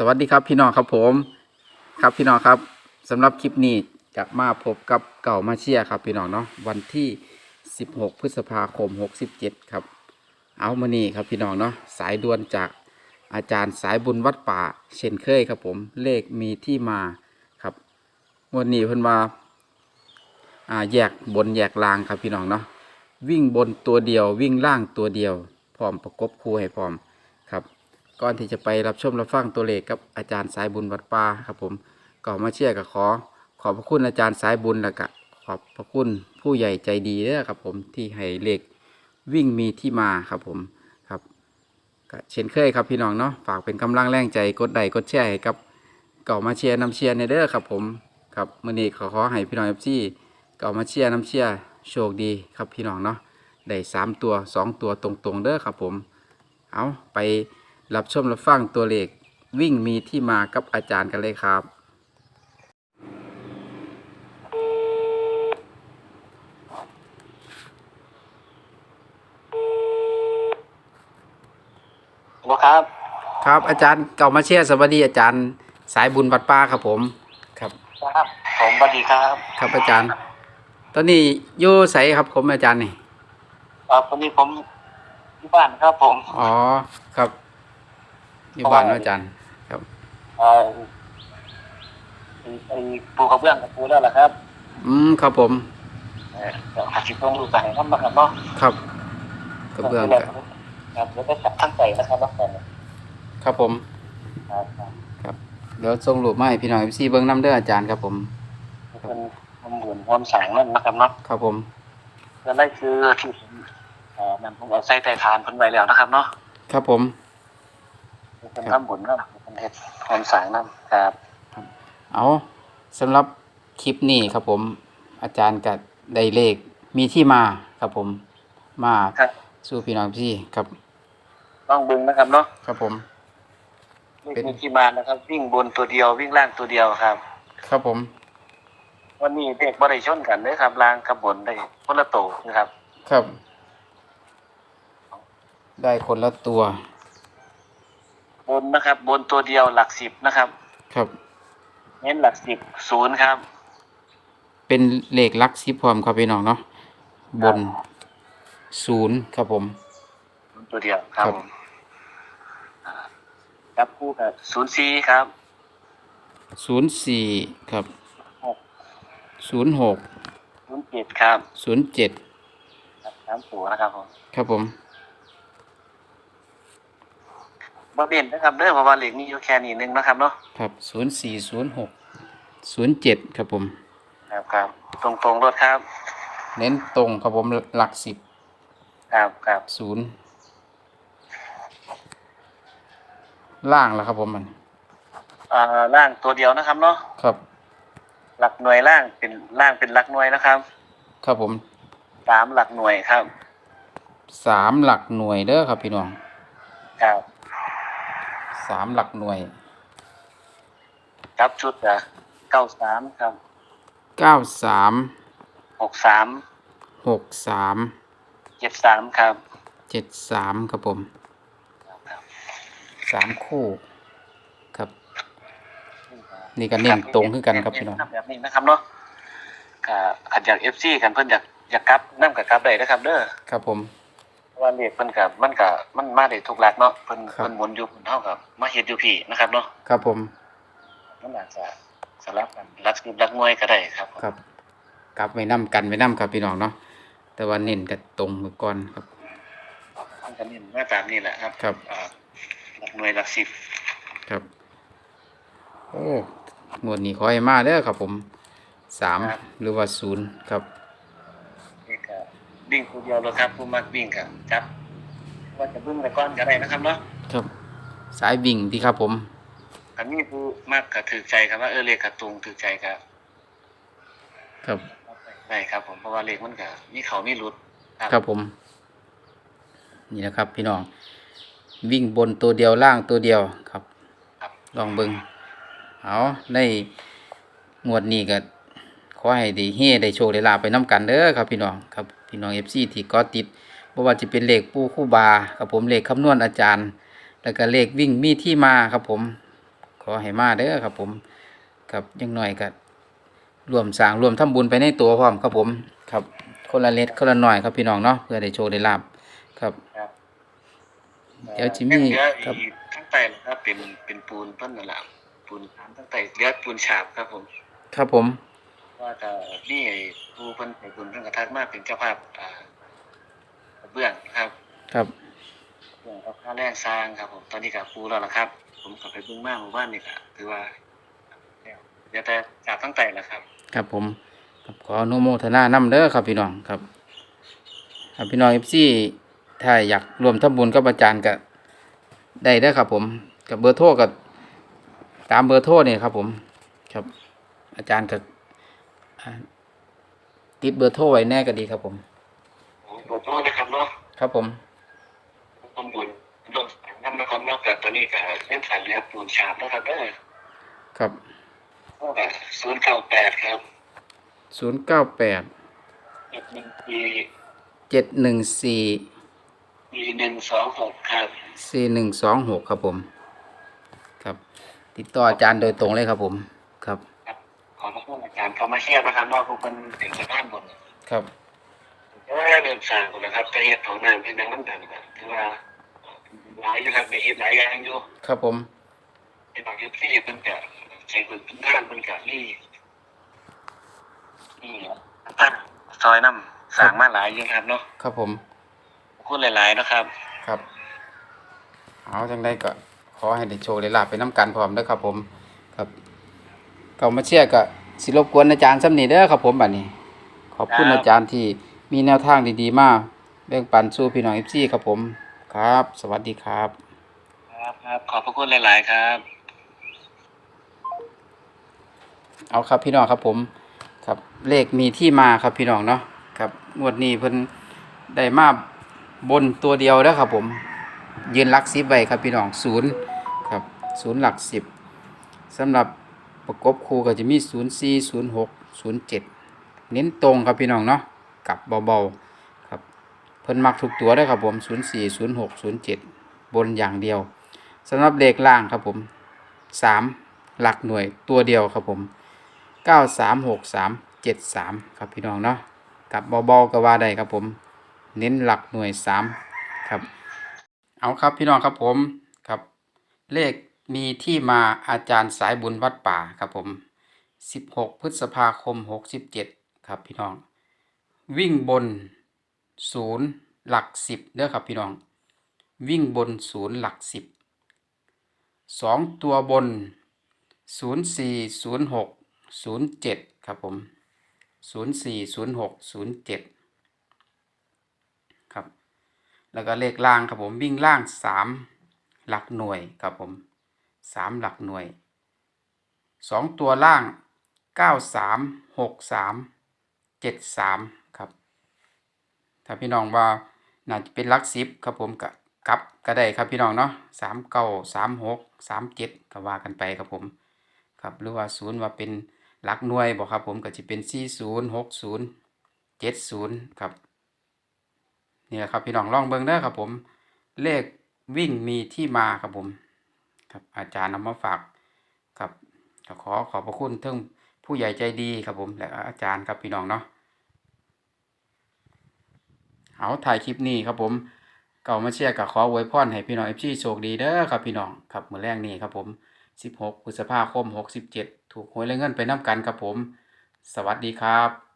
สวัสดีครับพี่น้องครับผม ครับพี่น้องครับสำหรับคลิปนี้จะมาพบกับเก่ามาเชียครับพี่น้องเนาะวันที่ 16 พฤษภาคม 67 ครับ เอามานี่ครับพี่น้องเนาะสายด่วนจากอาจารย์สายบุญวัดป่า เช่นเคยครับผมเลขมีที่มาครับวันนี้เพิ่นว่าอ่าแยกบนแยกล่างครับพี่น้องเนาะวิ่งบนตัวเดียววิ่งล่างตัวเดียวพร้อมประกบคู่ให้พร้อม ก่อนที่จะไปรับชมรับฟังตัวเลขกับอาจารย์สายบุญวัดป่าครับผมก็มาเชียร์กับขอ ขอบพระคุณอาจารย์สายบุญแล้วก็ขอบพระคุณผู้ใหญ่ใจดีเด้อครับผมที่ให้เลขวิ่งมีที่มาครับผมครับก็เช่นเคยครับพี่น้องเนาะฝากเป็นกำลังแรงใจกดไลค์กดแชร์ให้กับก่ามาเชียร์นำเชียร์ในเด้อครับผมครับมื่อนี้ขอขอให้พี่น้องเอฟซีเก่ามาเชียร์นำเชียร์โชคดีครับพี่น้องเนาะได้สามตัวสองตัวตรงๆเด้อครับผมเอาไป รับชมรับฟังตัวเลขวิ่งมีที่มากับอาจารย์กันเลยครับบครับครับอาจารย์เก่ามาเชียร์สวัสดีอาจารย์ สายบุญวัดป้าครับผมครับ ครับ ผมสวัสดีครับครับอาจารย์ ตอนนี้อยู่ใสครับผมอาจารย์นี่อ่าวันนี้ผมที่บ้านครับผม อ๋อครับ อยู่บ้านเนอะอาจารย์ ครับอ่าไอ้ไอ้ปูกระเบื้องกับปูแล้วล่ะครับอืมครับผม เออเดี๋ยวอาชีพต้องดูกันครับนะครับเนาะครับกระเบื้องคกัรันครับแล้วก็จับทั้งใจนะครับแล้วกันครับผมครับครับครับเดี๋ยวส่งรูปมาให้พี่น้องเอฟซีเบิ้งน้ำเด้ออาจารย์ครับผม เป็นความหมุนความสั่งนั่นนะครับเนาะครับผม แล้วนั่นคือที่ผมเอ่อนั่นผมเอาใส่ใต้คานเพิ่นไว้แล้วนะครับเนาะ ครับผม เป็นความหมุนนั่นเป็นเฮ็ดความสั่งนั่นครับ เอาสำหรับคลิปนี้ครับผม อาจารย์กับได้เลขมีที่มาครับผม มาครับ สู่พี่น้องพี่ครับ ต้องบึงนะครับเนาะครับผม นี่เป็น คือที่มานะครับ วิ่งบนตัวเดียววิ่งล่างตัวเดียวครับ ครับผม วันนี้เด็กบริชนกันเด้อครับล่างกับบนได้คนละโตนะครับ ครับ ได้คนละตัว บนนะครับ บนตัวเดียวหลักสิบนะครับ ครับ เน้นหลักสิบศูนย์ครับ เป็นเลขหลักสิบพร้อมครับพี่น้องเนาะบนศูนย์ครับผม บนตัวเดียวครับครับ ผมอ่าครับคู่กับศูนย์สี่ครับ ศูนย์สี่ครับหก ศูนย์หกศูนย์เจ็ดครับศูนย์เจ็ดครับสามตัวนะครับผม ครับผม บ่เด่นนะครับเด้อเพราะว่าเหล็กมีอยู่แค่นี้หนึงนะครับเนาะครับศูนย์สี่ศูนย์หกศูนย์เจ็ดครับผมครับครับ ตรงตรงๆรถครับ เน้นตรงครับผมหลักสิบครับครับศูนย์ล่างแล้วครับผมมันอ่าล่างตัวเดียวนะครับเนาะครับ หลักหน่วยล่างเป็นล่างเป็นหลักหน่วยนะครับ ครับผมสามหลักหน่วยครับสามหลักหน่วยเด้อครับพี่น้องครับ สามหลักหน่วย ครับชุดอะเก้าสามครับเก้าสามหกสามหกสามเจ็ดสามครับเจ็ดสามครับผมสามคู่ ครับ นี่ก็เน้นตรงขึ้นกันครับพี่น้องแบบนี้นะครับเนาะก็ขัดอยากเอฟซีกันเพิ่นอยากอยากกลับนั่กับกลับได้นะครับเด้อครับผมเพราะ ว่าเลขเพิ่นกับมันกับมันมาได้ทุกหลักเนาะเพิ่นครับ เพิ่นหมุนอยู่เพิ่นเท่ากับมาเฮ็ดอยู่พี่นะครับเนาะครับผมมันอาจจะสลับกันหลักสิบหลักหน่วยก็ได้ครับครับกลับไว้น้ำกันไว้น้ำครับพี่น้องเนาะแต่ว่าเน้นกันตรงมือก่อนครับ มันก็เน้นมาตามนี้แหละครับครับ อ่าหลักหน่วยหลักสิบครับโอ้งวดนี้ขอให้มาเด้อครับผมสามหรือว่าศูนย์ครับนี่ก็ วิ่งตัวเดียวเลยครับผู้มักวิ่งก็จับ ว่าจะเบิ่งไปก่อนก็ได้นะครับเนาะครับ สายวิ่งที่ครับผม อันนี้ผู้มากก็ถือใจครับว่าเออเลขกระตุงถือใจครับครับ ได้ครับ ผมเพราะว่าเลขมันก็มีเขามีหลุดครับผม นี่นะครับ พี่น้อง วิ่งบนตัวเดียวล่างตัวเดียวครับ ครับ ลองเบิงเอาในงวดนี้ก็ขอให้ได้เฮได้โชคได้ลาภไปน้กันเด้อครับพี่น้องครับ พี่น้องเอฟซีที่ก็ติดบ่ว่าจะเป็นเลขปูคู่บาครับผมเลขคำนวณอาจารย์ แล้วก็เลขวิ่งมีที่มาครับผมอให้มาเด้อครับผมครับอยังหน่อยก็รวมสร้างรวมทำบุญไปในตัวพร้อมครับผมครับคนละเล็กคนละหน่อยครับพี่น้องเนาะเพื่อได้โชว์ได้ลาบครับครับเดี๋ยวจิมมี่เหลือครับอีกทั้งไตนะครับเป็นเป็นปูนเพิ่นนั่นแหละปูนทั้งไตเหลือปูนฉาบครับผม ครับผม ว่าจะนี่ไอ้ผู้เพิ่นให้บุญเพิ่นกระทักมาเป็นเจ้าภาพอ่าเบื้องครับครับเบื้องกับค่าแรงสร้างครับ ผมตอนนี้ก็ปูแล้วล่ะครับ ผมก็ไปเบิ่งมาหมู่บ้านนี่ก็ถือว่าแล้วเดี๋ยวแต่จากตั้งแต่ละครับ ครับผมครับขออนุโมทนานำเด้อครับพี่น้องครับครับพี่น้องเอฟซีถ้าอยากรวมทำบุญกับอาจารย์ก็ได้เด้อครับ ผมกับเบอร์โทรกับตามเบอร์โทรนี่ครับ ผม ครับ อาจารย์ก็อ่า ติดเบอร์โทรไว้แน่ก็ดีครับผมผมขอโทษนะครับเนาะครับผมทำบุญร่วมสร้างน้ำนะครับนอกจากตอนนี้ก็เล่นสายเรือปูนฉาบนะครับเด้อครับก็ศูนย์เก้าแปดครับศูนย์เก้าแปดเจ็ดหนึ่งปีเจ็ดหนึ่งสี่ปีหนึ่งสองหกครับสี่หนึ่งสองหกครับผม ครับ ติดต่ออาจารย์โดยตรงเลยครับผมครับ ขอพระคุณอาจารย์เขามาเชียร์นะครับนอกทุกคนถึงสะพานบนครับก็เดินสร้างคนนะครับจะเฮ็ดของน้ำเป็นดังน้ำดันครับถือว่าหลายอยู่ครับในเฮ็ดหลายอย่างอยู่ครับผมในบางยุคที่เพิ่นก็ใช้เพิ่นพื้นทางเพิ่นก็นี่นี่ตั้งซอยน้ำสร้างมาหลายอยู่ครับเนาะครับผมขอบคุณหลายๆนะครับ ครับ เอาจังได้ก็ขอให้ได้โชว์ได้ลาบไปน้ำกันพร้อมเด้อครับผม ครับเก่ามาเชียร์ก็ สิรบกวนอาจารย์สำนีเด้อครับผมบัดนี้ ขอบคุณครับอาจารย์ที่มีแนวทางดีๆ มาแบ่งปันสู่พี่น้อง FC ครับผมครับ สวัสดีครับ ครับครับขอบพระคุณหลาย ๆ ครับ เอาครับพี่น้องครับผม ครับเลขมีที่มาครับพี่น้องเนาะครับงวดนี้เพิ่นได้มาบนตัวเดียวแล้วครับผมยืนหลักสิบไว้ครับพี่น้องศูนย์ครับศูนย์หลักสิบสำหรับ ประกบคู่ก็จะมีศูนย์สี่ศูนย์หกศูนย์เน้นตรงครับพี่น้องเนาะกลับเบาๆครับเพิ่นมักทุกตัวได้ครับผมศูนย์สี่ศูนย์หกศูนย์เจ็ดบนอย่างเดียวสำหรับเลขล่างครับผมสามหลักหน่วยตัวเดียวครับผมเก้าสามหกสามเจ็ดสามครับพี่น้องเนาะกับเบาๆก็ว่าได้ครับผม เน้นหลักหน่วยสามครับ เอาครับพี่น้องครับผมครับเลข มีที่มาอาจารย์สายบุญวัดป่าครับผมสิบหกพฤษภาคมหกสิบเจ็ดครับพี่น้อง วิ่งบนศูนย์หลักสิบเด้อครับพี่น้อง วิ่งบนศูนย์หลักสิบสองตัวบนศูนย์สี่ศูนย์หกศูนย์เจ็ดครับผมศูนย์สี่ศูนย์หกศูนย์เจ็ดครับ แล้วก็เลขล่างครับผมวิ่งล่างสามหลักหน่วยครับผม สามหลักหน่วยสองตัวล่างเก้าสามหกสามเจ็ดสามครับ ถ้าพี่น้องว่าน่าจะเป็นหลักสิบครับผมกับกับก็ได้ครับพี่น้องเนาะสามเก้าสามหกสามเจ็ดก็ว่ากันไปครับผมครับหรือว่าศูนย์ว่าเป็นหลักหน่วยบอกครับผมก็จะเป็นสี่ศูนย์หกศูนย์เจ็ดศูนย์ครับนี่แหละครับพี่น้องลองเบิ่งเด้อครับผม เลขวิ่งมีที่มาครับผม ครับอาจารย์นำมาฝากครับขอขอบพระคุณทั้งผู้ใหญ่ใจดีครับผมและอาจารย์ครับพี่น้องเนาะเอาถ่ายคลิปนี้ครับผมเก่ามาเชียร์กับขออวยพรให้พี่น้องเอฟซีโชคดีเด้อครับพี่น้องครับมือแรกนี้ครับผม 16พฤษภาคม 67 ถูกหวยและเงินไปน้ำกันครับผม สวัสดีครับ